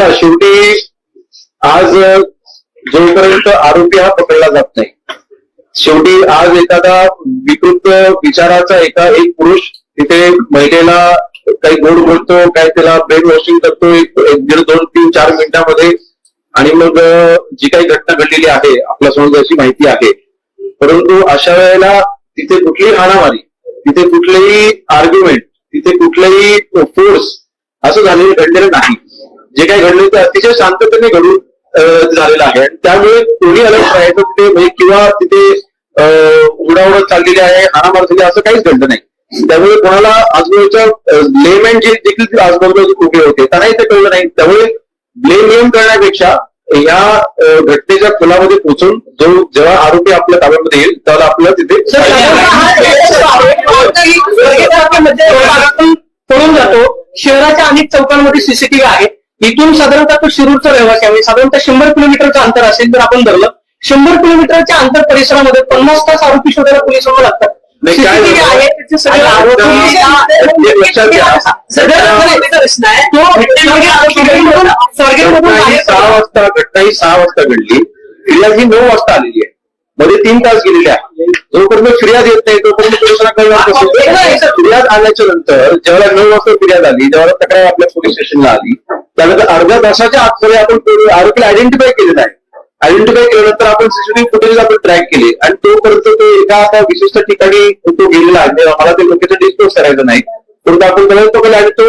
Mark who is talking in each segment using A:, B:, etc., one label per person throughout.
A: बघा शेवटी आज जोपर्यंत आरोपी हा पकडला जात नाही शेवटी आज एखादा विकृत विचाराचा एका एक पुरुष तिथे महिलेला काही गोड बोलतो काय त्याला ब्रेन वॉशिंग करतो एक दीड दोन तीन चार मिनिटांमध्ये आणि मग जी काही घटना घडलेली आहे आपल्यासमोर अशी माहिती आहे. परंतु अशा वेळेला तिथे कुठलीही हाणामारी तिथे कुठलेही आर्ग्युमेंट तिथे कुठलेही फोर्स असं झालेलं घडलेलं नाही. जे काही घडलं ते अतिशय शांततेने घडून झालेलं आहे. आणि त्यामुळे कोणी अलर्ट राहायचं तिथे म्हणजे किंवा तिथे अं, उडाउडत चाललेली आहे हाणामार झाली असं काहीच घडलं नाही. त्यामुळे कोणाला आजूबाजूच्या लेमॅन जे देखील आजूबाजूला उभे होते त्यांनाही ते कळलं नाही. त्यामुळे ब्लेम करण्यापेक्षा या घटनेच्या खोलामध्ये पोहोचून जो जेव्हा आरोपी आपल्या ताब्यामध्ये येईल त्याला आपल्याला तिथे
B: पळून जातो. शहराच्या अनेक चौकांमध्ये सीसीटीव्ही आहे. इथून साधारणतः तो शिरूरचा रहिवासी आहे. साधारणतः शंभर किलोमीटरचं अंतर असेल जर आपण धरलं शंभर किलोमीटरच्या अंतर परिसरामध्ये पन्नास तास आरोपी शोधायला पोलिसांना लागतात.
A: ही सहा वाजता घटना ही सहा वाजता घडली. फिर्याद ही नऊ वाजता आलेली आहे. मध्ये तीन तास गेलेले आहे जोपर्यंत फिर्याद येत नाही तोपर्यंत पोलिसांना कळणार फिर्याद आल्याच्यानंतर जेव्हा नऊ वाजता फिर्याद आली जेव्हा तक्रार आपल्या पोलीस स्टेशनला आली त्यानंतर अर्ध्या तासाच्या आतमध्ये आपण तो आरोपीला आयडेंटिफाय केलेला आहे. आयडेंटिफाय केल्यानंतर आपण सीसीटीव्ही फुटेज आपण ट्रॅक केले. आणि तोपर्यंत तो एका आता विशिष्ट ठिकाणी तो गेलेला आहे. म्हणजे मला ते लोकेशन डिस्क्लोज करायचं नाही. परंतु आपण तो आणि तो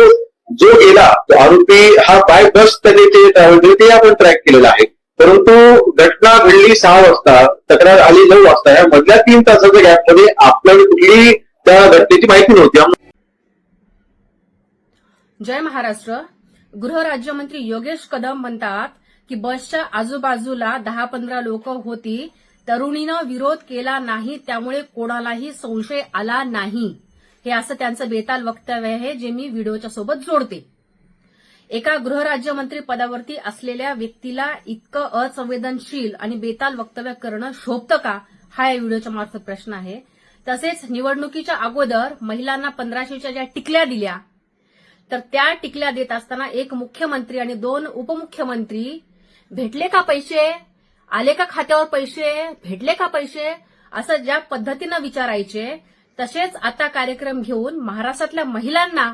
A: जो गेला तो आरोपी हा बाय बस त्याने ते ट्रॅव्हल केले ते आपण ट्रॅक केलेलं आहे. परंतु घटना घडली सहा वाजता तक्रार आली नऊ वाजता. या मधल्या तीन तासाच्या गॅपमध्ये आपल्याला कुठली त्या घटनेची माहिती नव्हती.
C: जय महाराष्ट्र. गृहराज्यमंत्री योगेश कदम म्हणतात की बसच्या आजूबाजूला दहा पंधरा लोक होती. तरुणीनं विरोध केला नाही त्यामुळे कोणालाही संशय आला नाही. हे असं त्यांचं बेताल वक्तव्य आहे जे मी व्हिडिओच्या सोबत जोडते. एका गृहराज्यमंत्री पदावरती असलेल्या व्यक्तीला इतकं असंवेदनशील आणि बेताल वक्तव्य करणं शोभतं का? हा या व्हिडिओच्या मार्फत प्रश्न आहे. तसेच निवडणुकीच्या अगोदर महिलांना पंधराशेच्या ज्या टिकल्या दिल्या तर त्या टिकल्या देत असताना एक मुख्यमंत्री आणि दोन उपमुख्यमंत्री भेटले का पैसे? आले का खात्यावर पैसे? भेटले का पैसे? असं ज्या पद्धतीनं विचारायचे तसेच आता कार्यक्रम घेऊन महाराष्ट्रातल्या महिलांना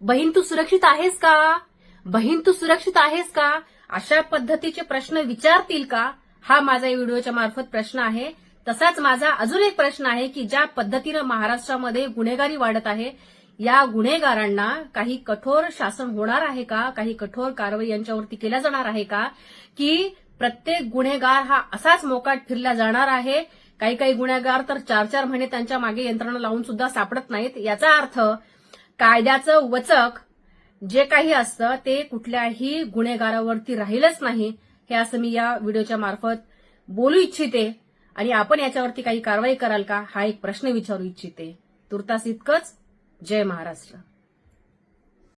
C: बहीण तू सुरक्षित आहेस का? बहीण तू सुरक्षित आहेस का? अशा पद्धतीचे प्रश्न विचारतील का? हा माझा या व्हिडिओच्या मार्फत प्रश्न आहे. तसाच माझा अजून एक प्रश्न आहे की ज्या पद्धतीनं महाराष्ट्रामध्ये गुन्हेगारी वाढत आहे या गुन्हेगारांना काही कठोर शासन होणार आहे का? काही कठोर कारवाई यांच्यावरती केल्या जाणार आहे का? की प्रत्येक गुन्हेगार हा असाच मोकाट फिरला जाणार आहे? काही काही गुन्हेगार तर चार चार महिने त्यांच्या मागे यंत्रणा लावून सुद्धा सापडत नाहीत. याचा अर्थ कायद्याचं वचक जे काही असतं ते कुठल्याही गुन्हेगारावरती राहीलच नाही. हे असं मी या व्हिडिओच्या मार्फत बोलू इच्छिते. आणि आपण याच्यावरती काही कारवाई कराल का? हा एक प्रश्न विचारू इच्छिते. तुर्तास इतकंच. जय महाराष्ट्र.